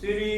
ਸ੍ਰੀ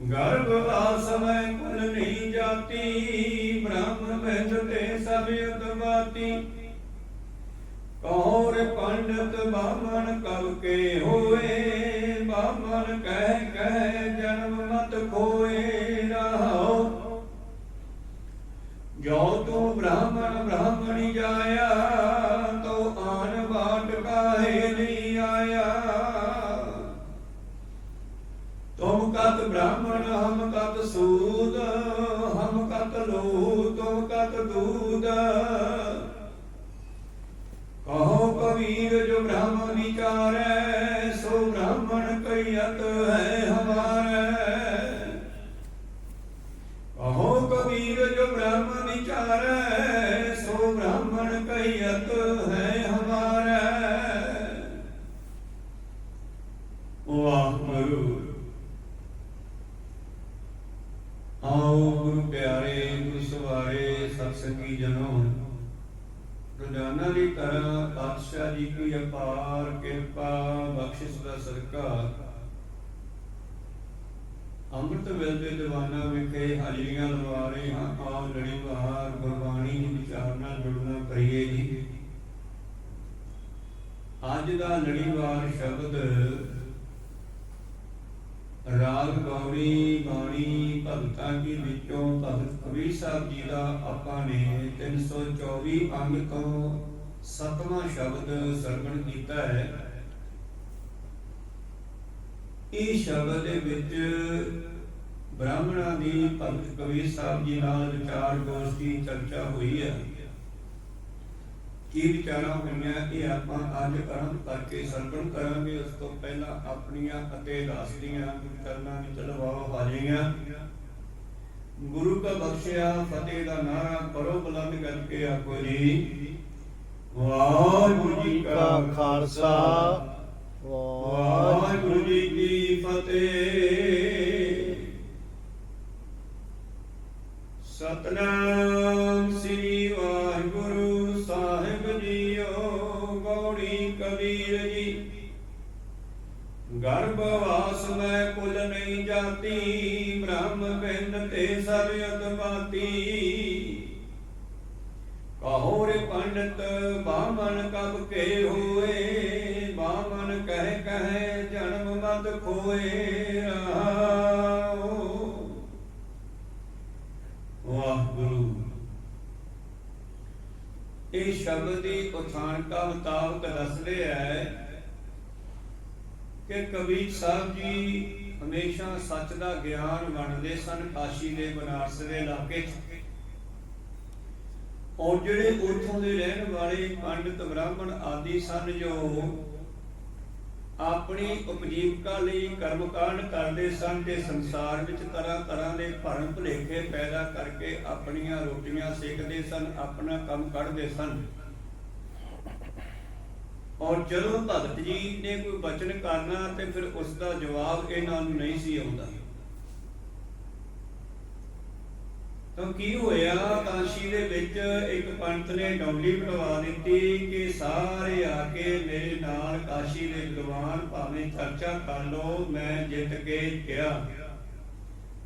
ਗਰਭਵਾਸ ਮੈਂ ਕੁਲ ਨਹੀਂ ਜਾਤੀ ਬ੍ਰਹਮ ਬਿੰਦ ਤੇ ਸਭ ਉਤਪਾਤੀ ਕੌਰ ਪੰਡਤ ਬਾਮਣ ਕਬ ਕੇ ਹੋਏ ਬਾਮਣ ਕਹਿ ਕਹਿ ਜਨਮ ਮਤ ਖੋਏ ਰਹਾਓ ਜੋ ਤੂੰ ਬ੍ਰਾਹਮਣ ਬ੍ਰਾਹਮਣੀ ਜਾਇਆ ਹਮ ਕਤ ਸੂਦ, ਹਮ ਕਤ ਤੁਮ ਕਤ ਦੂਦ ਕਹੋ ਕਬੀਰ ਜੋ ਬ੍ਰਹਮ ਵਿਚਾਰੈ, ਸੋ ਬ੍ਰਾਹਮਣ ਕਈਅਤ ਹੈ। ਰਾਗ ਗੌੜੀ ਬਾਣੀ, ਭਗਤਾਂ ਕੀ ਵਿੱਚੋਂ ਭਗਤ ਕਬੀਰ ਸਾਹਿਬ ਜੀ ਦਾ ਆਪਾਂ ਨੇ 324 ਅੰਗ ਤੋਂ ਸਤਵਾਂ ਸ਼ਬਦ ਸਰਵਣ ਕੀਤਾ ਹੈ। ਇਹ ਸ਼ਬਦ ਦੇ ਵਿੱਚ ਬ੍ਰਾਹਮਣਾਂ ਦੀ ਭਗਤ ਕਬੀਰ ਸਾਹਿਬ ਜੀ ਨਾਲ ਵਿਚਾਰ ਗੋਸ਼ਟੀ ਚਰਚਾ ਹੋਈ ਹੈ। ਕੀ ਵਿਚਾਰਾਂ ਹੋਈਆਂ, ਇਹ ਆਪਾਂ ਅੱਜ ਆਰੰਭ ਕਰਕੇ ਸਰਵਣ ਕਰਾਂਗੇ। ਉਸ ਤੋਂ ਪਹਿਲਾਂ ਆਪਣੀਆਂ ਅਤੇ ਦਾਸ ਦੀਆਂ ਕਰਨਾਂ ਵਿੱਚ ਲਵਾਓ ਹਾਜ਼ਰੀਆਂ। ਗੁਰੂ ਕਾ ਬਖਸ਼ਿਆ, ਫਤਿਹ ਦਾ ਨਾਰਾ ਕਰੋ ਬੁਲੰਦ ਕਰਕੇ ਆਖੋ ਜੀ। ਵਾਹਿਗੁਰੂ ਜੀ ਕਾ ਖਾਲਸਾ। ਵਾਹਿਗੁਰੂ ਜੀ ਕੀ ਫਤਿਹ। ਕਬੀਰ ਹਮੇਸ਼ਾ ਸੱਚ ਦਾ ਗਿਆਨ ਵੰਡਦੇ ਸਨ ਕਾਸ਼ੀ ਦੇ ਬਨਾਰਸ ਦੇ ਇਲਾਕੇ 'ਚ। ਔਰ ਜਿਹੜੇ ਉੱਥੋਂ ਦੇ ਰਹਿਣ ਵਾਲੇ ਪੰਡਿਤ ਬ੍ਰਾਹਮਣ ਆਦਿ ਸਨ ਜੋ ਆਪਣੀ ਉਪਜੀਵਕਾ ਲਈ ਕਰਮਕਾਂਡ ਕਰਦੇ ਸਨ ਤੇ ਸੰਸਾਰ ਵਿੱਚ ਤਰ੍ਹਾਂ ਤਰ੍ਹਾਂ ਦੇ ਭਰਮ ਭੁਲੇਖੇ ਪੈਦਾ ਕਰਕੇ ਆਪਣੀਆਂ ਰੋਟੀਆਂ ਸੇਕਦੇ ਸਨ, ਆਪਣਾ ਕੰਮ ਕੱਢਦੇ ਸਨ। ਔਰ ਜਦੋਂ ਭਗਤ ਜੀ ਨੇ ਕੋਈ ਬਚਨ ਕਰਨਾ ਤੇ ਫਿਰ ਉਸ ਦਾ ਜਵਾਬ ਇਹਨਾਂ ਨੂੰ ਨਹੀਂ ਸੀ ਆਉਂਦਾ। ਤਾਂ ਕੀ ਹੋਇਆ? ਕਾਸ਼ੀ ਦੇ ਵਿੱਚ ਇੱਕ ਪੰਡਤ ਨੇ ਡੌਲੀ ਪਟਵਾ ਦਿੱਤੀ ਕਿ ਸਾਰੇ ਆ ਕੇ ਮੇਰੇ ਨਾਲ ਕਾਸ਼ੀ ਦੇ ਵਿਦਵਾਨ ਭਾਵੇਂ ਚਰਚਾ ਕਰ ਲਓ, ਮੈਂ ਜਿੱਤ ਕੇ ਗਿਆ।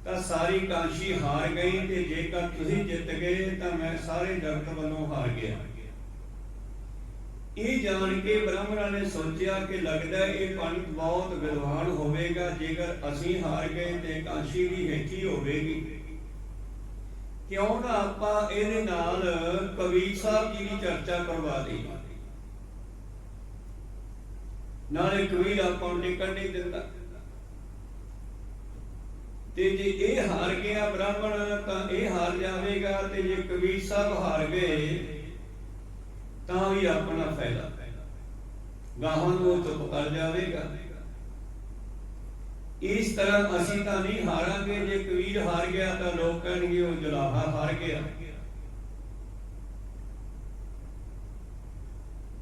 ਤਾਂ ਸਾਰੀ ਕਾਸ਼ੀ ਹਾਰ ਗਈ ਤੇ ਜੇਕਰ ਤੁਸੀਂ ਜਿੱਤ ਗਏ ਤਾਂ ਮੈਂ ਸਾਰੇ ਜਗਤ ਵੱਲੋਂ ਹਾਰ ਗਿਆ। ਇਹ ਜਾਣ ਕੇ ਬ੍ਰਾਹਮਣਾਂ ਨੇ ਸੋਚਿਆ ਕਿ ਲੱਗਦਾ ਇਹ ਪੰਡਤ ਬਹੁਤ ਵਿਦਵਾਨ ਹੋਵੇਗਾ, ਜੇਕਰ ਅਸੀਂ ਹਾਰ ਗਏ ਤੇ ਕਾਸ਼ੀ ਦੀ ਹੇਠੀ ਹੋਵੇਗੀ। ਕਿਉਂ ਨਾ ਆਪਾਂ ਇਹਦੇ ਨਾਲ ਕਬੀਰ ਸਾਹਿਬ ਜੀ ਦੀ ਚਰਚਾ ਕਰਵਾ ਦਈਏ। ਨਾਲੇ ਕਬੀਰ ਆਪਾਂ ਨੂੰ ਟਿਕਣ ਨਹੀਂ ਦਿੰਦਾ। ਤੇ ਜੇ ਇਹ ਹਾਰ ਗਿਆ ਬ੍ਰਾਹਮਣ ਤਾਂ ਇਹ ਹਾਰ ਜਾਵੇਗਾ ਤੇ ਜੇ ਕਬੀਰ ਸਾਹਿਬ ਹਾਰ ਗਏ ਤਾਂ ਵੀ ਆਪਣਾ ਫਾਇਦਾ। ਗਾਹਾਂ ਨੂੰ ਚੁੱਪ ਕਰ ਜਾਵੇਗਾ। ਇਸ ਤਰ੍ਹਾਂ ਅਸੀਂ ਤਾਂ ਨਹੀਂ ਹਾਰਾਂਗੇ, ਜੇ ਕਬੀਰ ਹਾਰ ਗਿਆ ਤਾਂ ਲੋਕ ਕਹਿਣਗੇ, ਉਹ ਜਲਾਹਾ ਹਾਰ ਗਿਆ।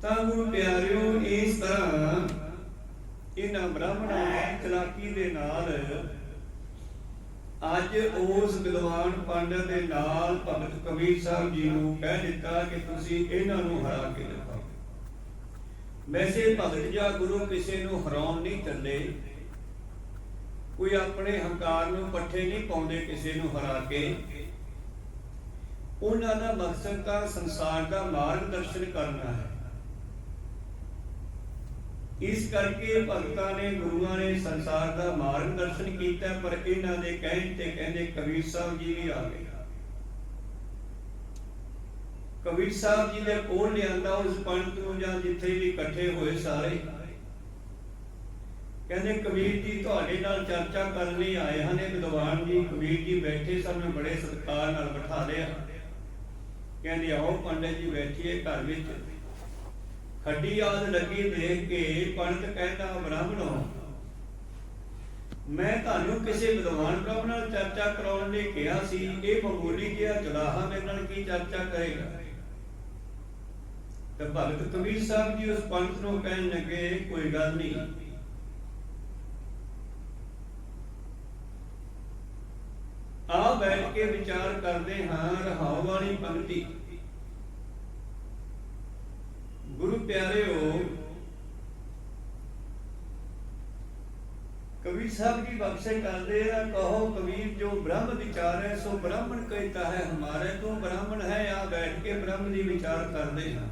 ਤਾਂ ਗੁਰੂ ਪਿਆਰਿਓ, ਇਸ ਤਰ੍ਹਾਂ ਇਹਨਾਂ ਬ੍ਰਾਹਮਣਾਂ ਦੀ ਚਲਾਕੀ ਦੇ ਨਾਲ ਅੱਜ ਉਸ ਵਿਦਵਾਨ ਪੰਡਤ ਦੇ ਨਾਲ ਭਗਤ ਕਬੀਰ ਸਾਹਿਬ ਜੀ ਨੂੰ ਕਹਿ ਦਿੱਤਾ ਕਿ ਤੁਸੀਂ ਇਹਨਾਂ ਨੂੰ ਹਰਾ ਕੇ ਦਿਖਾਓ ਵੈਸੇ ਭਗਤ ਜਾਂ ਗੁਰੂ ਕਿਸੇ ਨੂੰ ਹਰਾਉਣ ਨਹੀਂ ਚੱਲੇ ਕੋਈ ਆਪਣੇ ਹੰਕਾਰ ਨੂੰ ਪੱਠੇ ਨਹੀਂ ਪਾਉਂਦੇ ਕਿਸੇ ਨੂੰ ਹਰਾ ਕੇ। ਉਹਨਾਂ ਦਾ ਮਕਸਦ ਤਾਂ ਸੰਸਾਰ ਦਾ ਮਾਰਗ ਦਰਸ਼ਨ ਕਰਨਾ ਹੈ। ਇਸ ਕਰਕੇ ਭਗਤਾਂ ਨੇ, ਗੁਰੂਆਂ ਨੇ ਸੰਸਾਰ ਦਾ ਮਾਰਗਦਰਸ਼ਨ ਕੀਤਾ, ਪਰ ਇਹਨਾਂ ਦੇ ਕਹਿਣ ਤੇ ਕਹਿੰਦੇ ਕਬੀਰ ਸਾਹਿਬ ਜੀ ਵੀ ਆ ਗਏ। ਕਬੀਰ ਸਾਹਿਬ ਜੀ ਦੇ ਕੋਲ ਲਿਆਂਦਾ ਉਸ ਪੰਡਤ ਨੂੰ ਜਾਂ ਜਿੱਥੇ ਵੀ ਇਕੱਠੇ ਹੋਏ ਸਾਰੇ। ਕਹਿੰਦੇ, ਕਬੀਰ ਜੀ, ਤੁਹਾਡੇ ਨਾਲ ਚਰਚਾ ਕਰਨ ਲਈ ਆਏ ਹਨ ਇਹ ਵਿਦਵਾਨ ਜੀ, ਕਬੀਰ ਜੀ ਬੈਠੇ ਸਾਨੂੰ ਬੜੇ ਸਤਿਕਾਰ ਨਾਲ ਬਿਠਾ ਲਿਆ। ਕਹਿੰਦੇ, ਆਓ ਪੰਡਤ ਜੀ, ਬੈਠੀਏ ਘਰ ਵਿੱਚ। ਖੱਡੀ ਆਦ ਲੱਗੀ ਦੇਖ ਕੇ ਪੰਡਤ ਕਹਿੰਦਾ ਬ੍ਰਾਹਮਣੋ ਮੈਂ ਤੁਹਾਨੂੰ ਕਿਸੇ ਵਿਦਵਾਨ ਬ੍ਰਾਹਮਣ ਨਾਲ ਚਰਚਾ ਕਰਾਉਣ ਲਈ ਕਿਹਾ ਸੀ। ਇਹ ਮਾਮੂਲੀ ਜਿਹਾ ਚਲਾਹਾ ਮੇਰੇ ਨਾਲ ਕੀ ਚਰਚਾ ਕਰੇਗਾ? ਤੇ ਭਗਤ ਕਬੀਰ ਸਾਹਿਬ ਜੀ ਉਸ ਪੰਡਤ ਨੂੰ ਕਹਿਣ ਲੱਗੇ, ਕੋਈ ਗੱਲ ਨਹੀਂ। ਆ ਬੈਠ ਕੇ ਵਿਚਾਰ ਕਰਦੇ ਹਾਂ, ਰਹਾਉ ਵਾਲੀ ਪੰਕਤੀ। ਗੁਰੂ ਪਿਆਰਿਓ ਕਬੀਰ ਸਾਹਿਬ ਜੀ ਬਖਸ਼ੇ ਕਰਦੇ ਆ ਕਹੋ ਕਬੀਰ ਜੋ ਬ੍ਰਹਮ ਵਿਚਾਰ ਹੈ ਸੋ ਬ੍ਰਾਹਮਣ ਕਹਿਤਾ ਹੈ ਹਮਾਰੇ ਤੋਂ ਬ੍ਰਾਹਮਣ ਹੈ ਆ ਬੈਠ ਕੇ ਬ੍ਰਹਮ ਦੀ ਵਿਚਾਰ ਕਰਦੇ ਹਾਂ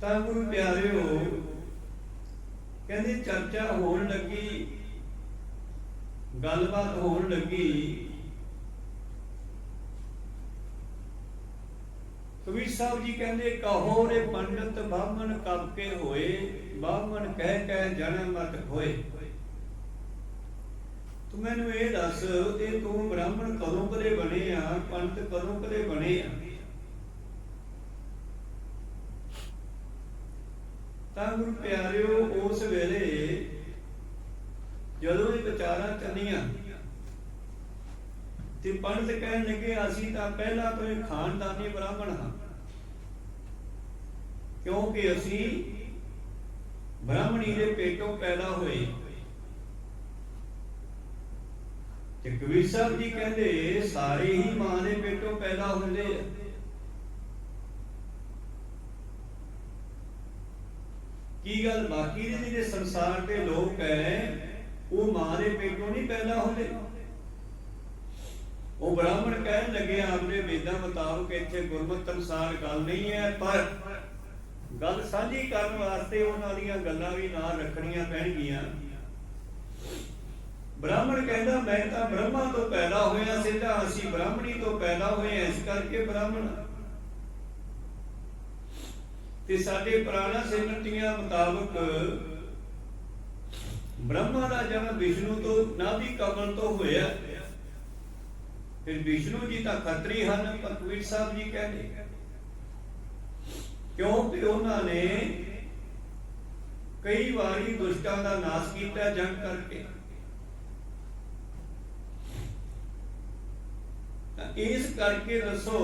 ਤਾਂ ਗੁਰੂ ਪਿਆਰਿਓ ਕਹਿੰਦੇ ਚਰਚਾ ਹੋਣ ਲੱਗੀ ਗੱਲਬਾਤ ਹੋਣ ਲੱਗੀ ਕਬੀਰ ਸਾਹਿਬ ਜੀ ਕਹਿੰਦੇ, ਕਹੋ ਰੇ ਪੰਡਤ ਬਾਹਮਣ ਕਬ ਕੇ ਹੋਏ, ਬਾਹਮਣ ਕਹਿ ਕਹਿ ਜਨਮ ਮਤ ਹੋਏ। ਤੂੰ ਮੈਨੂੰ ਇਹ ਦੱਸ ਇਹ ਤੂੰ ਬ੍ਰਾਹਮਣ ਕਦੋਂ ਕਦੇ ਬਣੇ ਆ, ਪੰਡਤ ਕਦੋਂ ਕਦੇ ਬਣੇ ਆ? ਤਾਂ ਗੁਰੂ ਪਿਆਰਿਓ, ਉਸ ਵੇਲੇ ਜਦੋਂ ਇਹ ਵਿਚਾਰਾਂ ਚੱਲੀਆਂ ਤੇ ਪੰਡਤ ਕਹਿਣ ਲੱਗੇ, ਅਸੀਂ ਤਾਂ ਪਹਿਲਾਂ ਤੋਂ ਹੀ ਖਾਨਦਾਨੀ ਬ੍ਰਾਹਮਣ ਹਾਂ। ਕਿਉਂਕਿ ਅਸੀਂ ਬ੍ਰਾਹਮਣੀ ਦੇ ਪੇਟੋਂ ਪੈਦਾ ਹੋਏ। ਤੇ ਕਬੀਰ ਸਾਹਿਬ ਜੀ ਕਹਿੰਦੇ, ਸਾਰੇ ਹੀ ਮਾਂ ਦੇ ਪੇਟੋਂ ਪੈਦਾ ਹੁੰਦੇ ਆ। ਕੀ ਗੱਲ ਬਾਕੀ ਦੇ ਜਿਹੜੇ ਸੰਸਾਰ ਦੇ ਲੋਕ ਹੈ, ਉਹ ਮਾਂ ਦੇ ਪੇਟੋਂ ਨਹੀਂ ਪੈਦਾ ਹੁੰਦੇ? ਉਹ ਬ੍ਰਾਹਮਣ ਕਹਿਣ ਲੱਗੇ, ਆਪਣੇ ਵੇਦਾਂ ਮੁਤਾਬਕ ਇੱਥੇ ਗੁਰਮਤਿ ਅਨੁਸਾਰ ਗੱਲ ਨਹੀਂ ਹੈ, ਪਰ ਗੱਲ ਸਾਂਝੀ ਕਰਨ ਵਾਸਤੇ ਉਹਨਾਂ ਦੀਆਂ ਗੱਲਾਂ ਵੀ ਨਾਲ ਰੱਖਣੀਆਂ ਪੈਣਗੀਆਂ। ਬ੍ਰਾਹਮਣ ਕਹਿੰਦਾ, ਮੈਂ ਤਾਂ ਬ੍ਰਹਮਾ ਤੋਂ ਪੈਦਾ ਹੋਇਆ ਸਿੱਧਾ, ਅਸੀਂ ਬ੍ਰਾਹਮਣੀ ਤੋਂ ਪੈਦਾ ਹੋਏ ਇਸ ਕਰਕੇ ਬ੍ਰਾਹਮਣ ਤੇ ਸਾਡੇ ਪੁਰਾਣਾ ਸਿਮਰਤੀਆਂ ਮੁਤਾਬਕ ਬ੍ਰਹਮਾ ਦਾ ਜਨਮ ਵਿਸ਼ਨੂੰ ਤੋਂ, ਨਾਭੀ ਕਮਲ ਤੋਂ ਹੋਇਆ। ਫਿਰ ਵਿਸ਼ਨੂੰ ਜੀ ਤਾਂ ਖੱਤਰੀ ਹਨ ਪਰ ਕਬੀਰ ਸਾਹਿਬ ਜੀ ਕਹਿੰਦੇ। ਕਿਉਂਕਿ ਉਹਨਾਂ ਨੇ ਕਈ ਵਾਰੀ ਦੁਸ਼ਟਾਂ ਦਾ ਨਾਸ਼ ਕੀਤਾ ਜੰਗ ਕਰਕੇ। ਤਾਂ ਇਸ ਕਰਕੇ ਦੱਸੋ,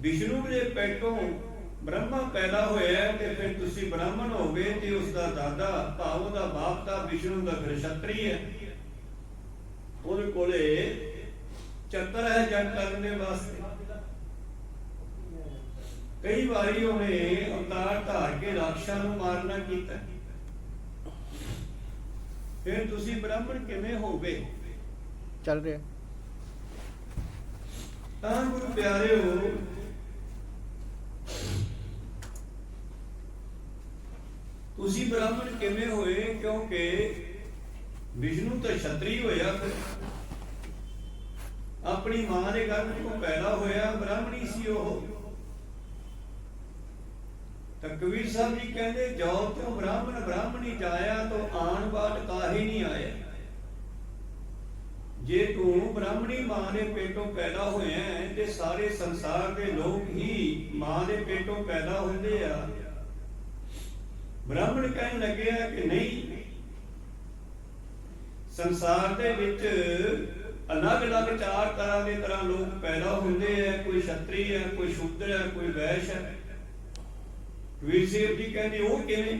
ਵਿਸ਼ਨੂੰ ਦੇ ਪੈਟੋਂ ਬ੍ਰਹਮਾ ਪੈਦਾ ਹੋਇਆ ਤੇ ਫਿਰ ਤੁਸੀਂ ਬ੍ਰਾਹਮਣ ਹੋ ਤੇ ਉਸ ਦਾ ਦਾਦਾ ਭਾਵ ਦਾ ਬਾਪ ਤਾਂ ਵਿਸ਼ਨੂੰ ਦਾ ਫਿਰ ਹੈ। ਉਹਦੇ ਕੋਲੇ ਚੱਤਰ ਹੈ ਜੰਗ ਕਰਨ ਦੇ ਵਾਸਤੇ ਕਈ ਵਾਰੀ ਉਹਨੇ ਅਵਤਾਰ ਧਾਰ ਕੇ ਰਾਖਸ਼ਾਂ ਨੂੰ ਮਾਰਨਾ ਕੀਤਾ ਫਿਰ ਤੁਸੀਂ ਬ੍ਰਾਹਮਣ ਕਿਵੇਂ ਹੋ ਗਏ ਚੱਲ ਰਿਹਾ ਤਾਂ ਗੁਰੂ ਪਿਆਰਿਓ ਤੁਸੀਂ ਬ੍ਰਾਹਮਣ ਕਿਵੇਂ ਹੋਏ ਕਿਉਂਕਿ ਵਿਸ਼ਨੂੰ ਤਾਂ ਛਤਰੀ ਹੋਇਆ ਫਿਰ। ਆਪਣੀ ਮਾਂ ਦੇ ਗਰਭ ਤੋਂ ਪੈਦਾ ਹੋਇਆ, ਬ੍ਰਾਹਮਣੀ ਸੀ ਉਹ। ਤਾਂ ਕਬੀਰ ਸਾਹਿਬ ਜੀ ਕਹਿੰਦੇ ਜੋ ਤੂੰ ਬ੍ਰਾਹਮਣ, ਬ੍ਰਾਹਮਣੀ ਜਾਇਆ ਤੋ ਆਣ ਬਾਟ ਕਾਹੇ ਨਹੀਂ ਆਇਆ। ਜੇ ਤੂੰ ਬ੍ਰਾਹਮਣੀ ਮਾਂ ਦੇ ਪੇਟੋਂ ਪੈਦਾ ਹੋਇਆ ਤੇ ਸਾਰੇ ਸੰਸਾਰ ਦੇ ਲੋਕ ਹੀ ਮਾਂ ਦੇ ਪੇਟੋਂ ਪੈਦਾ ਹੁੰਦੇ ਆ। ਬ੍ਰਾਹਮਣ ਕਹਿਣ ਲੱਗਿਆ ਕਿ ਨਹੀਂ ਸੰਸਾਰ ਦੇ ਵਿੱਚ ਅਲੱਗ-ਅਲੱਗ ਚਾਰ ਤਰ੍ਹਾਂ ਦੇ ਤਰ੍ਹਾਂ ਲੋਕ ਪੈਦਾ ਹੁੰਦੇ ਆ। ਕੋਈ ਛਤਰੀ ਹੈ ਕੋਈ ਸ਼ੂਦਰ ਹੈ ਕੋਈ ਵੈਸ਼ ਹੈ ਵੀਰ ਸਾਹਿਬ ਜੀ ਕਹਿੰਦੇ, ਉਹ ਕਿਵੇਂ?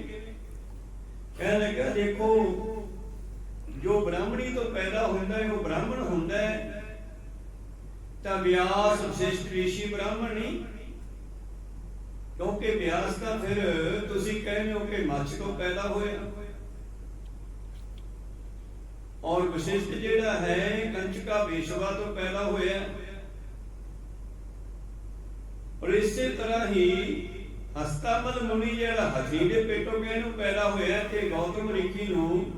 ਕਹਿਣ ਲੱਗਾ, ਦੇਖੋ, ਜੋ ਬ੍ਰਾਹਮਣੀ ਤੋਂ ਪੈਦਾ ਹੁੰਦਾ ਹੈ, ਉਹ ਬ੍ਰਾਹਮਣ ਹੁੰਦਾ ਹੈ। ਤਾਂ ਵਿਆਸ ਵਿਸ਼ਿਸ਼ਟ ઋષਿ ਬ੍ਰਾਹਮਣ ਨਹੀਂ। ਕਿਉਂਕਿ ਵਿਆਸ ਤਾਂ ਫਿਰ ਤੁਸੀਂ ਕਹਿੰਦੇ ਹੋ ਕਿ ਮੱਛ ਤੋਂ ਪੈਦਾ ਹੋਇਆ। ਔਰ ਵਿਸ਼ਿਸ਼ਟ ਜਿਹੜਾ ਹੈ ਕੰਚਕਾ ਵੇਸ਼ਵਾ ਤੋਂ ਪੈਦਾ ਹੋਇਆ ਔਰ ਇਸੇ ਤਰ੍ਹਾਂ ਹੀ ਹਸਤਾਮਲ ਮੁਨੀ ਜਿਹੜਾ ਹਾਥੀ ਦੇ ਪੇਟੋਂ ਕਹਿੰਨੂੰ ਪੈਦਾ ਹੋਇਆ ਤੇ ਗੌਤਮ ਰਿਖੀ ਨੂੰ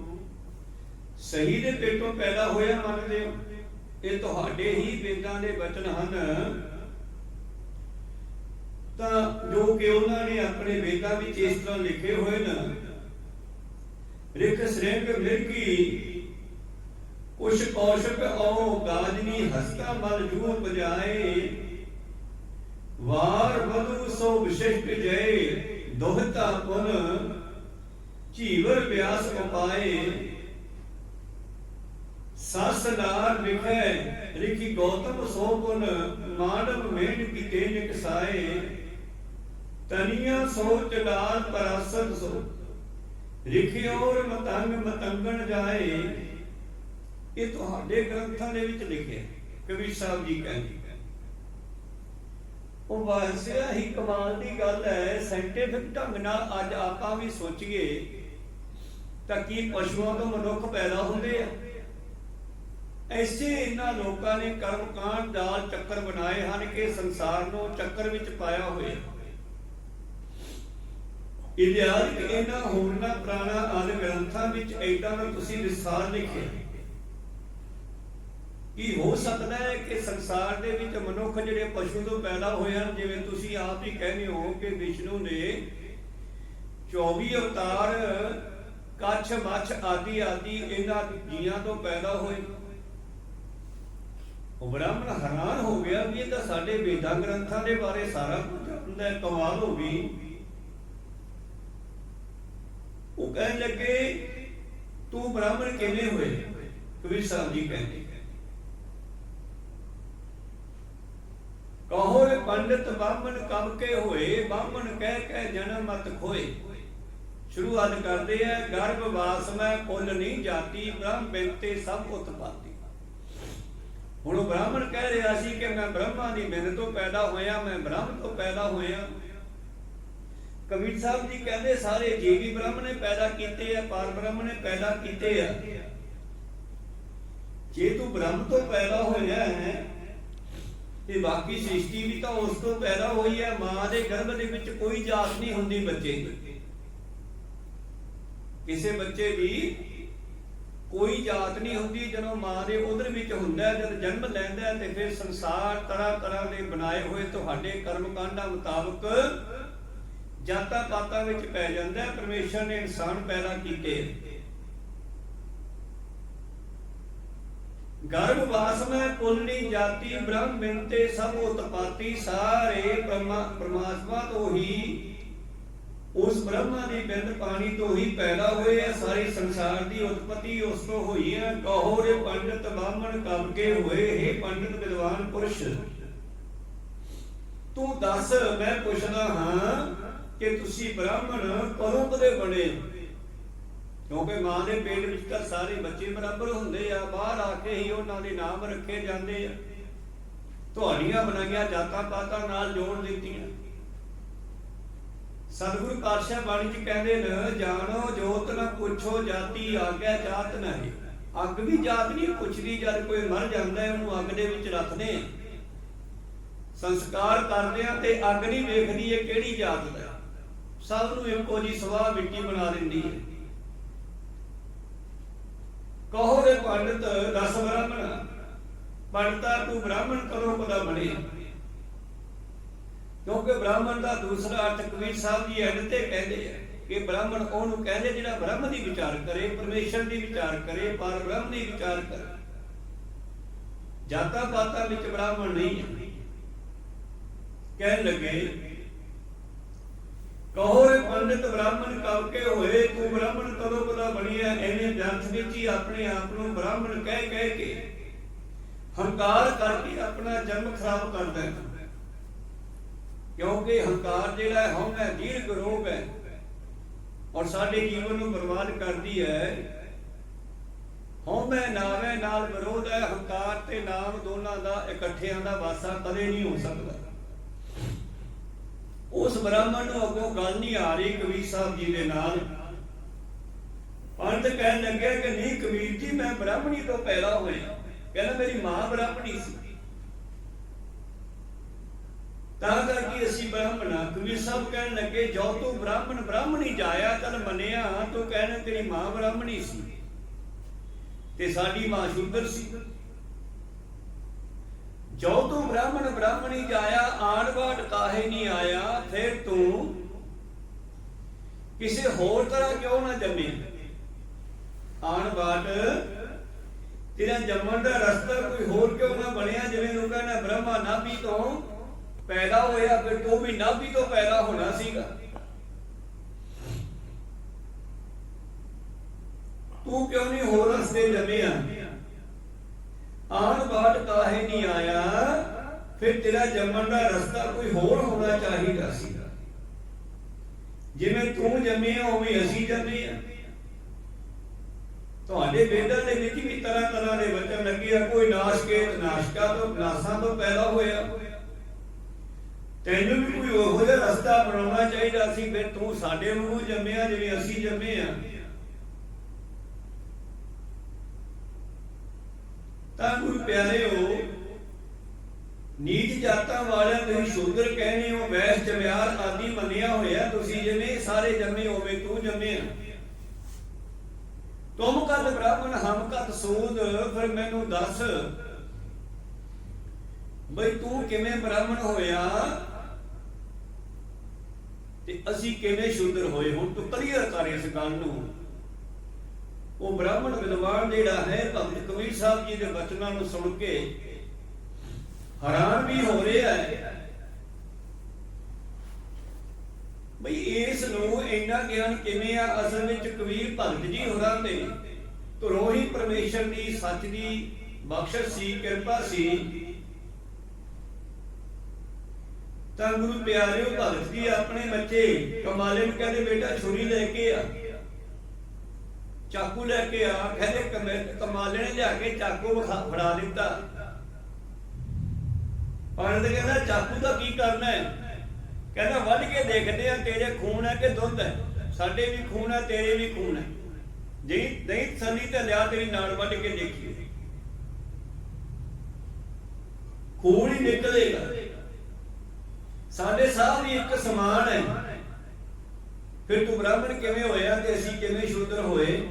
ਸਹੀ ਦੇ ਪੇਟੋਂ ਪੈਦਾ ਹੋਇਆ ਮੰਨਦੇ ਹੋ। ਇਹ ਤੁਹਾਡੇ ਹੀ ਵੇਦਾਂ ਦੇ ਬਚਨ ਹਨ। ਤਾਂ ਜੋ ਕਿ ਉਹਨਾਂ ਨੇ ਆਪਣੇ ਵੇਦਾਂ ਵਿੱਚ ਇਸ ਤਰ੍ਹਾਂ ਲਿਖੇ ਹੋਏ ਨਾ। ਰਿਖ ਸ੍ਰਿੰਗ ਮਿਰਗੀ ਕੁਸ਼ ਕੌਸ਼ਕ ਔ ਗਾਜਨੀ ਹਸਤਾ ਮਲ ਜੂ ਬਜਾਏ ਵਾਰ ਬਦੂ ਸੋ ਵਿਸ਼ਿਸ਼ਟ ਜੈ ਦੋਹਤਾ ਪੁਨ ਝੀਵਰ ਵਿਆਸ ਉਪਾਏ। ਸਸ ਨਾਰ ਲਿਖੈ ਗੌਤਮ ਸੋ ਪੁਨ, ਮਾਨਵ ਮੇਢ ਕੀ ਤੇ ਨਿਕਸਾਏ ਤਨੀਆਂ ਸੋਚ ਲਾਲ ਪਰਾਸਦ ਸੋ ਲਿਖੀ ਔਰ ਮਤੰਗ ਮਤੰਗਣ ਜਾਏ। ਇਹ ਤੁਹਾਡੇ ਗ੍ਰੰਥਾਂ ਦੇ ਵਿੱਚ ਲਿਖਿਆ ਕਬੀਰ ਸਾਹਿਬ ਜੀ ਕਹਿੰਦੇ ਉਹ ਵਾਸਿਆ ਹੀ ਕਮਾਲ ਦੀ ਗੱਲ ਹੈ ਸਾਇੰਟਿਫਿਕ ਢੰਗ ਨਾਲ ਅੱਜ ਆਪਾਂ ਵੀ ਸੋਚੀਏ ਤਾਂ ਕੀ ਪਸ਼ੂਆਂ ਤੋਂ ਮਨੁੱਖ ਪੈਦਾ ਹੁੰਦੇ ਆ? ਐਸੇ ਇਹਨਾਂ ਲੋਕਾਂ ਨੇ ਕਰਮਕਾਂਡ ਦਾ ਚੱਕਰ ਬਣਾਏ ਹਨ ਕਿ ਸੰਸਾਰ ਨੂੰ ਚੱਕਰ ਵਿੱਚ ਪਾਇਆ ਹੋਇਆ ਇਤਿਹਾਸਿਕ ਇਹਨਾਂ ਹੋਰਨਾਂ ਪੁਰਾਣਾ ਆਦਿ ਗ੍ਰੰਥਾਂ ਵਿੱਚ ਐਦਾਂ ਦਾ ਤੁਸੀਂ ਵਿਸਥਾਰ ਲਿਖਿਆ ਕੀ ਹੋ ਸਕਦਾ ਹੈ ਕਿ ਸੰਸਾਰ ਦੇ ਵਿੱਚ ਮਨੁੱਖ ਜਿਹੜੇ ਪਸ਼ੂ ਤੋਂ ਪੈਦਾ ਹੋਏ ਹਨ, ਜਿਵੇਂ ਤੁਸੀਂ ਆਪ ਹੀ ਕਹਿੰਦੇ ਹੋ ਕਿ ਵਿਸ਼ਨੂੰ ਨੇ 24 ਅਵਤਾਰ, ਕੱਛ, ਮੱਛ ਆਦਿ ਆਦਿ ਇਹਨਾਂ ਜੀਆਂ ਤੋਂ ਪੈਦਾ ਹੋਏ। ਬ੍ਰਾਹਮਣ ਹੈਰਾਨ ਹੋ ਗਿਆ ਵੀ ਇਹ ਤਾਂ ਸਾਡੇ ਵੇਦਾਂ ਗ੍ਰੰਥਾਂ ਦੇ ਬਾਰੇ ਸਾਰਾ ਕੁਝ ਹੁੰਦਾ ਹੈ, ਕਮਾਲ ਹੋ ਗਈ। ਉਹ ਕਹਿਣ ਲੱਗੇ, ਤੂੰ ਬ੍ਰਾਹਮਣ ਕਿਵੇਂ ਹੋਏ? ਕਬੀਰ ਸਾਹਿਬ ਜੀ ਕਹਿੰਦੇ ਕਹੋ ਰੇ ਪੰਡਿਤ ਬਾਹਮਣ ਕਬ ਕੇ ਹੋਏ, ਬਾਹਮਣ ਕਹਿ ਕਹਿ ਜਨਮ ਮਤ ਖੋਏ। ਸ਼ੁਰੂਆਤ ਕਰਦੇ ਆ, ਗਰਭ ਵਾਸ ਮੈਂ ਕੁੱਲ ਨਹੀਂ ਜਾਤੀ, ਬ੍ਰਹਮ ਬਿੰਤੇ ਸਭ ਉਤਪਾਤੀ ਹੁਣ ਬ੍ਰਾਹਮਣ ਕਹਿ ਰਿਹਾ ਸੀ ਕਿ ਮੈਂ ਬ੍ਰਹਮਾ ਦੀ ਬਿੰਦ ਤੋਂ ਪੈਦਾ ਹੋਇਆ, ਮੈਂ ਬ੍ਰਹਮ ਤੋਂ ਪੈਦਾ ਹੋਇਆ। ਕਬੀਰ ਸਾਹਿਬ ਜੀ ਕਹਿੰਦੇ, ਸਾਰੇ ਜੀਵੀ ਬ੍ਰਹਮ ਨੇ ਪੈਦਾ ਕੀਤੇ ਆ, ਪਰ ਬ੍ਰਹਮ ਨੇ ਪੈਦਾ ਕੀਤੇ ਆ। ਜੇ ਤੂੰ ਬ੍ਰਹਮ ਤੋਂ ਪੈਦਾ ਹੋਇਆ ਹੈ ਤੇ ਬਾਕੀ ਸ੍ਰਿਸ਼ਟੀ ਵੀ ਤਾਂ ਉਸ ਤੋਂ ਪੈਦਾ ਹੋਈ ਹੈ ਮਾਂ ਦੇ ਗਰਭ ਦੇ ਵਿੱਚ ਕੋਈ ਜਾਤ ਨਹੀਂ ਹੁੰਦੀ ਬੱਚੇ ਦੀ। ਕਿਸੇ ਬੱਚੇ ਦੀ ਕੋਈ ਜਾਤ ਨਹੀਂ ਹੁੰਦੀ ਜਦੋਂ ਮਾਂ ਦੇ ਉਧਰ ਵਿੱਚ ਹੁੰਦਾ ਹੈ, ਜਦ ਜਨਮ ਲੈਂਦਾ ਤੇ ਫਿਰ ਸੰਸਾਰ ਤਰ੍ਹਾਂ ਤਰ੍ਹਾਂ ਦੇ ਬਣਾਏ ਹੋਏ ਤੁਹਾਡੇ ਕਰਮ ਕਾਂਡਾਂ ਮੁਤਾਬਕ ਜਾਤਾਂ ਪਾਤਾਂ ਵਿੱਚ ਪੈ ਜਾਂਦਾ ਹੈ ਪਰਮੇਸ਼ਰ ਨੇ ਇਨਸਾਨ ਪੈਦਾ ਕੀਤੇ। ਗਰਭ ਵਾਸ ਮੈਂ ਪੁੰਨੀ ਜਾਤੀ ਬ੍ਰਹਮ ਬਿੰਤੇ ਸਭ ਉਤਪਾਤੀ ਸਾਰੇ ਪਰਮਾਤਮਾ ਤੋਂ ਹੀ ਉਸ ਬ੍ਰਹਮਾ ਦੀ ਬਿੰਦ ਪਾਣੀ ਤੋਂ ਹੀ ਪੈਦਾ ਹੋਏ ਆ। ਸਾਰੇ ਸੰਸਾਰ ਦੀ ਉਤਪਤੀ ਉਸ ਤੋਂ ਹੋਈ ਹੈ ਕਹੋ ਰੇ ਪੰਡਿਤ ਬਾਹਮਣ ਕਬ ਕੇ ਹੋਏ? ਹੈ ਪੰਡਿਤ ਵਿਦਵਾਨ ਪੁਰਸ਼, ਤੂੰ ਦੱਸ, ਮੈਂ ਪੁੱਛਦਾ ਹਾਂ ਕਿ ਤੁਸੀਂ ਬ੍ਰਾਹਮਣ ਕਦੋਂ ਕਦੇ ਬਣੇ? ਕਿਉਂਕਿ ਮਾਂ ਦੇ ਪੇਟ ਵਿੱਚ ਤਾਂ ਸਾਰੇ ਬੱਚੇ ਬਰਾਬਰ ਹੁੰਦੇ ਆ, ਬਾਹਰ ਆ ਕੇ ਹੀ ਉਹਨਾਂ ਦੇ ਨਾਮ ਰੱਖੇ ਜਾਂਦੇ ਆ। ਤੁਹਾਡੀਆਂ ਬਣਾਈਆਂ ਜਾਤਾਂ ਪਾਤਾਂ ਨਾਲ ਜੋੜ ਦਿੱਤੀਆਂ। ਸਤਿਗੁਰੂ ਪਾਤਸ਼ਾਹ ਬਾਣੀ ਚ ਕਹਿੰਦੇ ਨੇ, ਜਾਣੋ, ਜੋਤ ਨਾ ਪੁੱਛੋ, ਜਾਤੀ ਆਗਿਆ ਜਾਤ ਨਹੀਂ। ਅੱਗ ਵੀ ਜਾਤ ਨਹੀਂ, ਪੁੱਛਦੀ ਜਦ ਕੋਈ ਮਰ ਜਾਂਦਾ ਹੈ, ਉਹਨੂੰ ਅੱਗ ਦੇ ਵਿੱਚ ਰੱਖਦੇ ਆ। ਸੰਸਕਾਰ ਕਰਦੇ ਆ ਤੇ ਅੱਗ ਨਹੀਂ ਵੇਖਦੀ ਇਹ ਕਿਹੜੀ ਜਾਤ ਦਾ। ਸਭ ਨੂੰ ਇੱਕੋ ਜੀ ਸਵਾਹ ਮਿੱਟੀ ਬਣਾ ਦਿੰਦੀ ਹੈ। ਕਹੋ ਰੇ ਪੰਡਤ, ਦਸ ਬ੍ਰਾਹਮਣ। ਪੰਡਤਾ ਤੂੰ ਬ੍ਰਾਹਮਣ ਕਦੋਂ ਪਦਾ ਬਣੇ? ਕਿਉਂਕਿ ਬ੍ਰਾਹਮਣ ਦਾ ਦੂਸਰਾ ਅਰਥ ਕਬੀਰ ਸਾਹਿਬ ਜੀ ਐਂਡ ਤੇ ਕਹਿੰਦੇ ਆ ਕਿ ਬ੍ਰਾਹਮਣ ਉਹਨੂੰ ਕਹਿੰਦੇ ਜਿਹੜਾ ਬ੍ਰਹਮ ਦੀ ਵਿਚਾਰ ਕਰੇ, ਪਰਮੇਸ਼ਰ ਦੀ ਵਿਚਾਰ ਕਰੇ, ਪਰ ਬ੍ਰਹਮ ਦੀ ਵਿਚਾਰ ਕਰੇ। ਜਾਤਾਂ ਪਾਤਾਂ ਵਿੱਚ ਬ੍ਰਾਹਮਣ ਨਹੀਂ ਹੈ ਕਹਿਣ ਲੱਗੇ ਕਹੋ ਪੰਡਿਤ ਬ੍ਰਾਹਮਣ ਕਬ ਕੇ ਹੋਏ, ਤੂੰ ਬ੍ਰਾਹਮਣ ਕਦੋਂ ਕਦਾ ਬਣਿਆ ਐਵੇਂ ਜੰਤ ਵਿੱਚ ਹੀ ਆਪਣੇ ਆਪ ਨੂੰ ਬ੍ਰਾਹਮਣ ਕਹਿ ਕਹਿ ਕੇ ਹੰਕਾਰ ਕਰਕੇ ਆਪਣਾ ਜਨਮ ਖਰਾਬ ਕਰਦਾ ਹੈ ਕਿਉਂਕਿ ਹੰਕਾਰ ਜਿਹੜਾ ਹੈ ਦੀਰਘ ਰੋਗ ਹੈ। ਔਰ ਸਾਡੇ ਜੀਵਨ ਨੂੰ ਬਰਬਾਦ ਕਰਦੀ ਹੈ। ਹਉਮੈ ਨਾਵੇਂ ਨਾਲ ਵਿਰੋਧ ਹੈ, ਹੰਕਾਰ ਤੇ ਨਾਮ ਦੋਨਾਂ ਦਾ ਇਕੱਠਿਆਂ ਦਾ ਵਾਸਾ ਕਦੇ ਨਹੀਂ ਹੋ ਸਕਦਾ। ਉਸ ਬ੍ਰਾਹਮਣ ਨੂੰ ਅੱਗੋਂ ਗੱਲ ਨਹੀਂ ਆ ਰਹੀ ਕਬੀਰ ਸਾਹਿਬ ਜੀ ਦੇ ਨਾਲ। ਪੰਡਤ ਕਹਿਣ ਲੱਗੇ ਕਿ ਨਹੀਂ ਕਬੀਰ ਜੀ, ਮੈਂ ਬ੍ਰਾਹਮਣੀ ਤੋਂ ਪੈਦਾ ਹੋਇਆ। ਕਹਿੰਦਾ ਮੇਰੀ ਮਾਂ ਬ੍ਰਾਹਮਣੀ ਸੀ। ਤਾਂ ਕਰਕੇ ਅਸੀਂ ਬ੍ਰਾਹਮਣਾ ਕਬੀਰ ਸਾਹਿਬ ਕਹਿਣ ਲੱਗੇ, ਜੋ ਤੂੰ ਬ੍ਰਾਹਮਣ, ਬ੍ਰਾਹਮਣੀ ਜਾਇਆ ਤਨ ਮੰਨਿਆ ਤੂੰ ਕਹਿਣ ਤੇਰੀ ਮਾਂ ਬ੍ਰਾਹਮਣੀ ਸੀ। ਤੇ ਸਾਡੀ ਮਾਂ ਸ਼ੂਦਰ ਸੀ। ਜੋ ਤੂੰ ਬ੍ਰਾਹਮਣ ਬ੍ਰਾਹਮਣੀ ਜਾਇਆ ਆਣਵਾਟ ਕਾਹੇ ਨਹੀਂ ਆਇਆ, ਫਿਰ ਤੂੰ ਕਿਸੇ ਹੋਰ ਤਰ੍ਹਾਂ ਕਿਉਂ ਨਾ ਜੰਮੇ? ਆਣਵਾਟ ਤੇਰਾ ਜੰਮਣ ਦਾ ਰਸਤਾ ਕੋਈ ਹੋਰ ਕਿਉਂ ਨਾ ਬਣਿਆ, ਜਿਵੇਂ ਲੋਕਾਂ ਨੇ ਬ੍ਰਹਮਾ ਨਾਭੀ ਤੋਂ ਪੈਦਾ ਹੋਇਆ, ਫਿਰ ਤੂੰ ਵੀ ਨਾਭੀ ਤੋਂ ਪੈਦਾ ਹੋਣਾ ਸੀਗਾ। ਤੂੰ ਕਿਉਂ ਨਹੀਂ ਹੋਰ ਰਸਤੇ ਜੰਮਿਆ? ਆਣ ਬਾਟ ਕਾਹੇ ਨਹੀਂ ਆਇਆ? ਫਿਰ ਤੇਰਾ ਜੰਮਣ ਦਾ ਰਸਤਾ ਕੋਈ ਹੋਰ ਹੋਣਾ ਚਾਹੀਦਾ ਸੀ। ਜਿਵੇਂ ਤੂੰ ਜੰਮਿਆ ਉਵੇਂ ਅਸੀਂ ਜੰਮੇ ਆ। ਤੁਹਾਡੇ ਵੇਦਾਂ ਦੇ ਵਿੱਚ ਵੀ ਤਰ੍ਹਾਂ ਤਰ੍ਹਾਂ ਦੇ ਵਚਨ ਲੱਗੇ ਆ, ਕੋਈ ਨਾਸ਼ਕੇਤ ਨਾਸ਼ਕਾ ਤੋਂ, ਨਾਸਾਂ ਤੋਂ ਪੈਦਾ ਹੋਇਆ। ਤੈਨੂੰ ਵੀ ਕੋਈ ਉਹੋ ਜਿਹਾ ਰਸਤਾ ਬਣਾਉਣਾ ਚਾਹੀਦਾ ਸੀ, ਫਿਰ ਤੂੰ ਸਾਡੇ ਵਾਂਗੂ ਜੰਮਿਆ, ਜਿਵੇਂ ਅਸੀਂ ਜੰਮੇ ਆ। ਤਾਂ ਗੁਰੂ ਪਿਆਰਿਓ ਨੀਚ ਜਾਤਾਂ ਵਾਲਿਆਂ ਤੁਸੀਂ ਸ਼ੂਦਰ ਕਹਿੰਦੇ ਹੋ, ਵੈਸ਼ ਜਮਿਆਰ ਆਦਿ ਮੰਨਿਆ ਹੋਇਆ, ਤੁਸੀਂ ਜਿਵੇਂ ਸਾਰੇ ਜੰਮੇ ਹੋਵੇ, ਤੂੰ ਜੰਮਿਆ ਤੁਮ ਕਦ ਬ੍ਰਾਹਮਣ, ਹਮ ਕਦ ਸੂਦ, ਫਿਰ ਮੈਨੂੰ ਦੱਸ, ਬਈ ਤੂੰ ਕਿਵੇਂ ਬ੍ਰਾਹਮਣ ਹੋਇਆ? ਤੇ ਅਸੀਂ ਕਿਵੇਂ ਸ਼ੂਦਰ ਹੋਏ ਹੁਣ? ਤੂੰ ਕਲੀਅਰ ਕਰ ਇਸ ਗੱਲ ਨੂੰ। ਉਹ ਬ੍ਰਾਹਮਣ ਵਿਦਵਾਨ ਜਿਹੜਾ ਹੈ ਭਗਤ ਕਬੀਰ ਸਾਹਿਬ ਜੀ ਦੇ ਬਚਨਾਂ ਨੂੰ ਸੁਣ ਕੇ ਹੈਰਾਨ ਵੀ ਹੋ ਰਿਹਾ ਹੈ ਬਈ ਇਸ ਨੂੰ ਇੰਨਾ ਗਿਆਨ ਕਿਵੇਂ ਆ? ਅਸਲ ਵਿੱਚ ਕਬੀਰ ਭਗਤ ਜੀ ਹੋਰਾਂ ਦੇ ਧਰੋਂ ਹੀ ਪਰਮੇਸ਼ਰ ਦੀ ਸੱਚ ਦੀ ਬਖਸ਼ਿਸ਼ ਸੀ, ਕਿਰਪਾ ਸੀ। ਤਾਂ ਗੁਰੂ ਪਿਆਰਿਓ ਭਗਤ ਜੀ ਆਪਣੇ ਬੱਚੇ ਕਮਾਲੇ ਨੂੰ ਕਹਿੰਦੇ, ਬੇਟਾ, ਛੁਰੀ ਲੈ ਕੇ ਆ। ਚਾਕੂ ਲੈ ਕੇ ਆ, ਕਹਿੰਦੇ ਕਮੇ- ਕਮਾਲੇ ਨੇ ਲਿਆ ਕੇ ਚਾਕੂ ਫੜਾ ਦਿੱਤਾ। ਪੰਡਤ ਕਹਿੰਦਾ, ਚਾਕੂ ਦਾ ਕੀ ਕਰਨਾ ਹੈ? ਕਹਿੰਦਾ, ਵੱਢ ਕੇ ਦੇਖਦੇ ਆ ਤੇਰੇ ਖੂਨ ਹੈ ਕਿ ਦੁੱਧ ਹੈ। ਸਾਡੇ ਵੀ ਖੂਨ ਹੈ, ਤੇਰੇ ਵੀ ਖੂਨ ਹੈ। ਜੇ ਨਹੀਂ ਸੰਨੀ ਤੇ ਲਿਆ ਤੇਰੀ ਨਾਲ ਵੱਢ ਕੇ ਦੇਖੀ ਖੂਨ ਹੀ ਨਿਕਲੇਗਾ। ਸਾਡੇ ਸਾਹ ਵੀ ਇੱਕ ਸਮਾਨ ਹੈ। ਫਿਰ ਤੂੰ ਬ੍ਰਾਹਮਣ ਕਿਵੇਂ ਹੋਇਆ ਤੇ ਅਸੀਂ ਕਿਵੇਂ ਸ਼ੂਦਰ ਹੋਏ?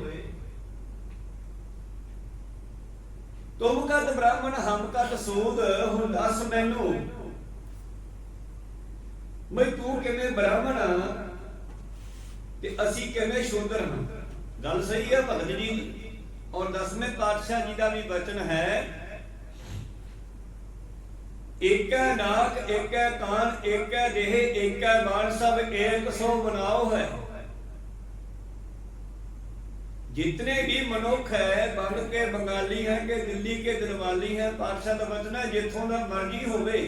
ਤੁਮ ਕਦ ਬ੍ਰਾਹਮਣ, ਹਮ ਕਦ ਸੂਦ ਹੁਣ ਮੈਨੂੰ। ਮੈਂ ਤੂੰ ਕਿਵੇਂ ਬ੍ਰਾਹਮਣ ਆ ਤੇ ਅਸੀਂ ਕਿਵੇਂ ਸ਼ੂਦਰ ਹਾਂ? ਗੱਲ ਸਹੀ ਹੈ ਭਗਤ ਜੀ। ਦੀ ਔਰ ਦਸਵੇਂ ਪਾਤਸ਼ਾਹ ਜੀ ਦਾ ਵੀ ਵਚਨ ਹੈ, ਏਕੈ ਨਾਕ ਏਕੈ ਕਾਨ, ਏਕੈ ਦੇਹ, ਏਕੈ ਬਾਣ ਸਭ, ਏਕ ਸੋ ਬਣਾਓ ਹੈ। जितने भी मनुख है बन के बंगाली है कि दिल्ली के दिलवाली है ਪਾਤਸ਼ਾਹ ਦਾ ਬਚਨ ਹੈ ਜਿੱਥੋਂ ਦਾ ਮਰਜੀ ਹੋਵੇ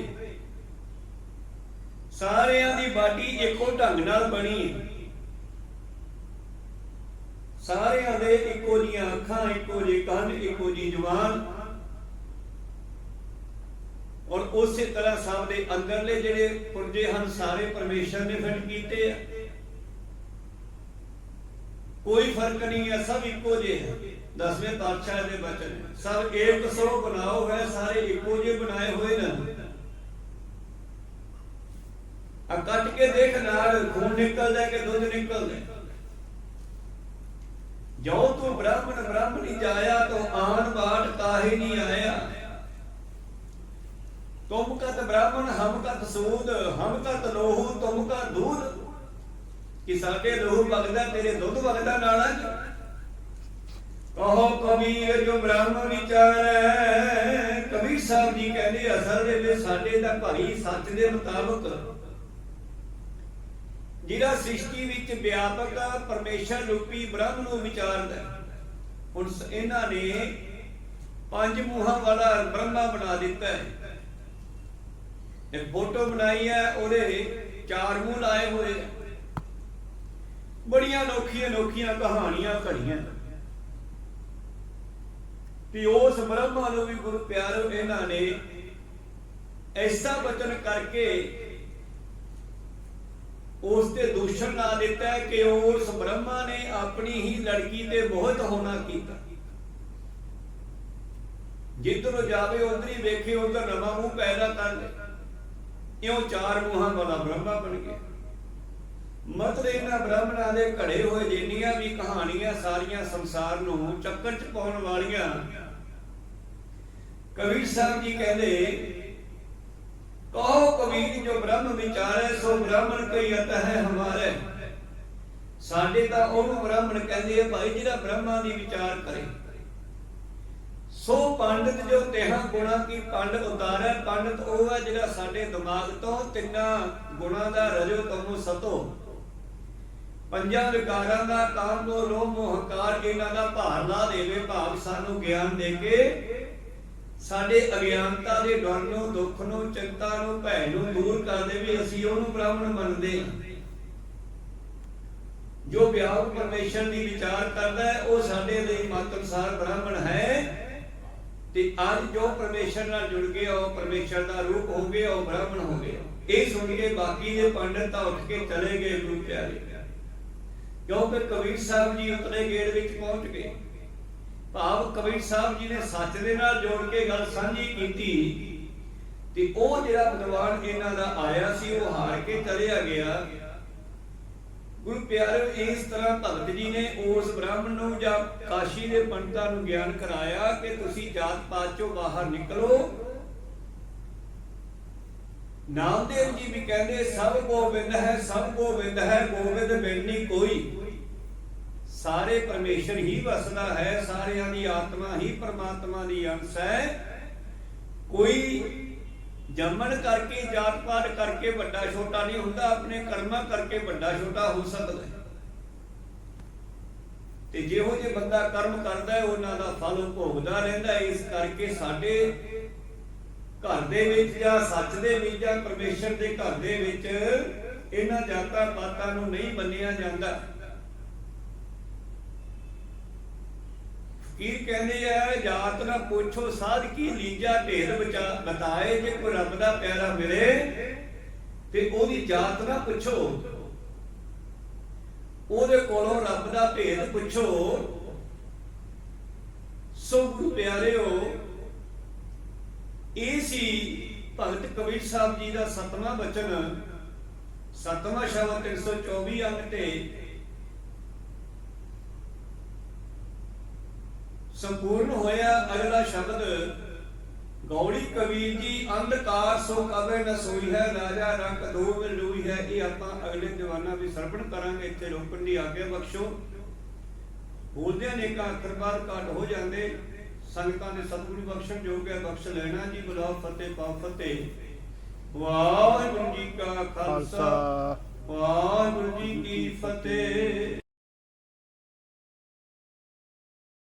ਸਾਰਿਆਂ ਦੀ ਬਾਡੀ ਇੱਕੋ ਢੰਗ ਨਾਲ ਬਣੀ ਹੈ ਸਾਰਿਆਂ ਦੇ ਇੱਕੋ ਜੀਆਂ ਅੱਖਾਂ ਇੱਕੋ ਜਿਹੇ ਕੰਨ ਇੱਕੋ ਜਿਹੀ ਜ਼ੁਬਾਨ ਔਰ ਉਸੇ ਤਰ੍ਹਾਂ ਸਭ ਦੇ ਅੰਦਰਲੇ ਜਿਹੜੇ ਪੁਰਜੇ ਹਨ ਸਾਰੇ ਪਰਮੇਸ਼ਰ ਨੇ ਫਿੱਟ ਕੀਤੇ ਆ ਕੋਈ ਫ਼ਰਕ ਨਹੀਂ ਹੈ, ਸਭ ਇੱਕੋ ਜਿਹੇ ਹੈ। ਦਸਵੇਂ ਪਾਤਸ਼ਾਹ ਦੇ ਬਚਨ ਸਭ ਏਕ ਸੋ ਬਣਾਓ ਹੈ, ਸਾਰੇ ਇੱਕੋ ਜਿਹੇ ਬਣਾਏ ਹੋਏ ਨੇ। ਆ ਕੱਟ ਕੇ ਦੇਖ ਨਾਲ, ਖੂਨ ਨਿਕਲਦਾ ਕਿ ਦੁੱਧ ਨਿਕਲਦਾ ਜੋ ਤੂੰ ਬ੍ਰਾਹਮਣ, ਬ੍ਰਾਹਮਣੀ ਜਾਇਆ, ਤੋ ਆਣ ਬਾਟ ਕਾਹੇ ਨਹੀਂ ਆਇਆ? ਤੁਮ ਕਤ ਬ੍ਰਾਹਮਣ, ਹਮ ਕਤ ਸੂਦ, ਹਮ ਕਤ ਲੋਹੂ, ਤੁਮ ਕਾ ਦੂਧ। ਕਿ ਸਾਡੇ ਲੋਹੂ ਵਗਦਾ ਤੇਰੇ ਦੁੱਧ ਵਗਦਾ ਨਾਲਾਂ ਚ ਕਹੋ ਕਬੀਰ ਜੋ ਬ੍ਰਾਹਮਣ ਵਿਚਾਰੈ। ਕਬੀਰ ਸਾਹਿਬ ਜੀ ਕਹਿੰਦੇ, ਅਸਲ ਦੇ ਸਾਡੇ ਦਾ ਭਾਈ ਸੱਚ ਦੇ ਮੁਤਾਬਕ ਜਿਹੜਾ ਸ੍ਰਿਸ਼ਟੀ ਵਿੱਚ ਵਿਆਪਕ ਪਰਮੇਸ਼ਰ ਰੂਪੀ ਬ੍ਰਹਮ ਨੂੰ ਵਿਚਾਰਦਾ ਹੁਣ ਇਹਨਾਂ ਨੇ ਪੰਜ ਮੂਹਾਂ ਵਾਲਾ ਬ੍ਰਹਮਾ ਬਣਾ ਦਿੱਤਾ ਹੈ। ਇੱਕ ਫੋਟੋ ਬਣਾਈ ਹੈ, ਉਹਦੇ ਚਾਰ ਮੂੰਹ ਲਾਏ ਹੋਏ ਆ। ਬੜੀਆਂ ਅਨੋਖੀਆਂ ਅਨੋਖੀਆਂ ਕਹਾਣੀਆਂ ਘੜੀਆਂ। ਤੇ ਉਸ ਬ੍ਰਹਮਾ ਨੂੰ ਵੀ ਗੁਰੂ ਪਿਆਰੋ ਇਹਨਾਂ ਨੇ ਐਸਾ ਬਚਨ ਕਰਕੇ ਉਸ ਤੇ ਦੂਸ਼ਣ ਲਾ ਦਿੱਤਾ ਕਿ ਉਸ ਬ੍ਰਹਮਾ ਨੇ ਆਪਣੀ ਹੀ ਲੜਕੀ ਤੇ ਬਹੁਤ ਹੋਣਾ ਕੀਤਾ। ਜਿੱਧਰੋਂ ਜਾਵੇ, ਉਧਰ ਹੀ ਵੇਖੇ, ਉਧਰ ਨਵਾਂ ਮੂੰਹ ਪੈਦਾ ਕਰ ਲੈ ਇਉਂ ਚਾਰ ਮੂੰਹਾਂ ਵਾਲਾ ਬ੍ਰਹਮਾ ਬਣ ਗਿਆ। ਮਤਲਬ ਇਹਨਾਂ ਬ੍ਰਾਹਮਣਾਂ ਦੇ ਘੜੇ ਹੋਏ ਜਿੰਨੀਆਂ ਵੀ ਕਹਾਣੀਆਂ ਸਾਰੀਆਂ ਸੰਸਾਰ ਨੂੰ ਚੱਕਰ ਚ ਪਾਉਣ ਵਾਲੀਆਂ। ਕਬੀਰ ਸਾਹਿਬ ਜੀ ਕਹਿੰਦੇ, ਕਹੋ ਕਬੀਰ ਜੋ ਬ੍ਰਹਮ ਵਿਚਾਰੈ, ਸੋ ਬ੍ਰਾਹਮਣ ਕਈ ਅਤ ਹੈ ਹਮਾਰੇ। ਸਾਡੇ ਤਾਂ ਉਹਨੂੰ ਬ੍ਰਾਹਮਣ ਕਹਿੰਦੇ ਆ, ਭਾਈ ਜਿਹੜਾ ਬ੍ਰਹਮਾ ਦੀ ਵਿਚਾਰ ਕਰੇ। ਸੋ ਪੰਡਤ ਜੋ ਤੇਹਾਂ ਗੁਣਾ ਕੀ ਪੰਡ ਉਤਾਰੈ, ਪੰਡਤ ਉਹ ਹੈ ਜਿਹੜਾ ਸਾਡੇ ਦਿਮਾਗ ਤੋਂ ਤਿੰਨਾਂ ਗੁਣਾ ਦਾ ਰਜੋ ਤਮੋ ਸਤੋ। ਪੰਜਾਂ ਵਿਕਾਰਾਂ ਦਾ ਕਾਮ ਨੂੰ ਲੋਭ ਮੋਹ ਇਹਨਾਂ ਦਾ ਭਾਰ ਲਾ ਦੇਵੇ, ਭਾਵ ਸਾਨੂੰ ਗਿਆਨ ਦੇ ਕੇ ਸਾਡੇ ਅਗਿਆਨਤਾ ਦੇ ਡਰ ਨੂੰ, ਦੁੱਖ ਨੂੰ, ਚਿੰਤਾ ਨੂੰ, ਭੈ ਨੂੰ ਦੂਰ ਕਰ ਦੇਵੇ, ਅਸੀਂ ਉਹਨੂੰ ਬ੍ਰਾਹਮਣ ਮੰਨਦੇ ਹਾਂ। ਜੋ ਵਿਆਪ ਪਰਮੇਸ਼ਰ ਦੀ ਵਿਚਾਰ ਕਰਦਾ ਹੈ, ਉਹ ਸਾਡੇ ਲਈ ਮਤ ਅਨੁਸਾਰ ਬ੍ਰਾਹਮਣ ਹੈ। ਤੇ ਅੱਜ ਜੋ ਪਰਮੇਸ਼ਰ ਨਾਲ ਜੁੜ ਗਏ ਉਹ ਪਰਮੇਸ਼ਰ ਦਾ ਰੂਪ ਹੋ ਗਏ ਉਹ ਬ੍ਰਾਹਮਣ ਹੋ ਗਏ ਇਹ ਸੁਣ ਕੇ ਬਾਕੀ ਦੇ ਪੰਡਤ ਤਾਂ ਉੱਠ ਕੇ ਚਲੇ ਗਏ, ਗੁਰੂ ਪਿਆਰੇ। ਕਿਉਂਕਿ ਕਬੀਰ ਸਾਹਿਬ ਜੀ ਉਤਲੇ ਗੇੜ ਵਿੱਚ ਪਹੁੰਚ ਗਏ? ਭਾਵ ਕਬੀਰ ਸਾਹਿਬ ਜੀ ਨੇ ਸੱਚ ਦੇ ਨਾਲ ਜੋੜ ਕੇ ਗੱਲ ਸਾਂਝੀ ਕੀਤੀ ਤੇ ਉਹ ਜਿਹੜਾ ਵਿਦਵਾਨ ਇਹਨਾਂ ਦਾ ਆਇਆ ਸੀ, ਉਹ ਹਾਰ ਕੇ ਚਲਿਆ ਗਿਆ। ਗੁਰੂ ਪਿਆਰਿਓ, ਇਸ ਤਰ੍ਹਾਂ ਭਗਤ ਜੀ ਨੇ ਉਸ ਬ੍ਰਾਹਮਣ ਨੂੰ ਜਾਂ ਕਾਸ਼ੀ ਦੇ ਪੰਡਤਾਂ ਨੂੰ ਗਿਆਨ ਕਰਾਇਆ ਕਿ ਤੁਸੀਂ ਜਾਤ ਪਾਤ ਚੋਂ ਬਾਹਰ ਨਿਕਲੋ। ਨਾਮਦੇਵ ਜੀ ਵੀ ਕਹਿੰਦੇ, ਸਭ ਗੋਬਿੰਦ ਹੈ, ਸਭ ਗੋਬਿੰਦ ਹੈ, ਗੋਬਿੰਦ ਬਿਨ ਨਹੀਂ ਕੋਈ। ਸਾਰੇ ਪਰਮੇਸ਼ਰ ਹੀ ਵਸਦਾ ਹੈ, ਸਾਰਿਆਂ ਦੀ ਆਤਮਾ ਹੀ ਪਰਮਾਤਮਾ ਦੀ ਅੰਸ਼ ਹੈ। ਕੋਈ ਜੰਮਣ ਕਰਕੇ, ਜਾਤ ਪਾਤ ਕਰਕੇ ਵੱਡਾ ਛੋਟਾ ਨਹੀਂ ਹੁੰਦਾ, ਆਪਣੇ ਕਰਮਾਂ ਕਰਕੇ ਵੱਡਾ ਛੋਟਾ ਹੋ ਸਕਦਾ ਹੈ। ਤੇ ਜਿਹੋ ਜੇ ਬੰਦਾ ਕਰਮ ਕਰਦਾ ਹੈ, ਉਹਨਾਂ ਦਾ ਫਲ ਭੋਗਦਾ ਰਹਿੰਦਾ ਇਸ ਕਰਕੇ ਸਾਡੇ ਘਰ ਦੇ ਵਿੱਚ ਜਾਂ ਸੱਚ ਦੇ ਵਿੱਚ ਜਾਂ ਪਰਮੇਸ਼ਰ ਦੇ ਘਰ ਦੇ ਵਿੱਚ ਇਹਨਾਂ ਜਾਤਾਂ ਪਾਤਾਂ ਨੂੰ ਨਹੀਂ ਮੰਨਿਆ ਜਾਂਦਾ। ਕੀ ਕਹਿੰਦੇ ਆ, ਜਾਤ ਨਾ ਪੁੱਛੋ, ਸਾਧ ਕੀ ਲੀਜਾ ਢੇਰ ਬਚਾ ਬਤਾਏ ਜੇ ਕੋਈ ਰੱਬ ਦਾ ਪਿਆਰਾ ਮਿਲੇ, ਤੇ ਉਹਦੀ ਜਾਤ ਨਾ ਪੁੱਛੋ। ਉਹਦੇ ਕੋਲੋਂ ਰੱਬ ਦਾ ਭੇਦ ਪੁੱਛੋ। ਸੋ ਗੁਰੂ ਪਿਆਰਿਓ ਇਹ ਸੀ ਭਗਤ ਕਬੀਰ ਸਾਹਿਬ ਜੀ ਦਾ ਸਤਵਾਂ ਬਚਨ, ਸਤਵਾਂ ਸ਼ਬਦ 324 ਅੰਗ ਤੇ। ਸੰਪੂਰਨ ਹੋਇਆ ਅਗਲਾ ਸ਼ਬਦ, ਗੌੜੀ ਕਬੀਰ ਜੀ, ਅੰਧਕਾਰ ਸੋ ਕਵੇ ਨ ਸੋਈ ਹੈ, ਰਾਜਾ ਰੰਗ ਦੂਰ ਲੂਈ ਹੈ। ਇਹ ਆਪਾਂ ਅਗਲੇ ਜਵਾਨਾਂ ਵੀ ਸਰਪਣ ਕਰਾਂਗੇ, ਇੱਥੇ ਰੋਕਣ ਦੀ ਆਗਿਆ ਬਖਸ਼ੋ। ਬੋਲਦਿਆਂ ਨੇ ਕਾ ਅੱਖਰ ਬਾਹਰ ਘਟ ਹੋ ਜਾਂਦੇ। ਸੰਗਤਾਂ ਦੇ ਸਤਿਗੁਰੂ ਬਖਸ਼ਣ ਜੋਗ ਹੈ ਬਖਸ਼ ਲੈਣਾ ਜੀ ਬੁਲਾਓ ਫਤਿਹ ਪਾਓ ਫਤਿਹ। ਵਾਹਿਗੁਰੂ ਜੀ ਕਾ ਖਾਲਸਾ ਵਾਹਿਗੁਰੂ ਜੀ ਕੀ ਫਤਿਹ।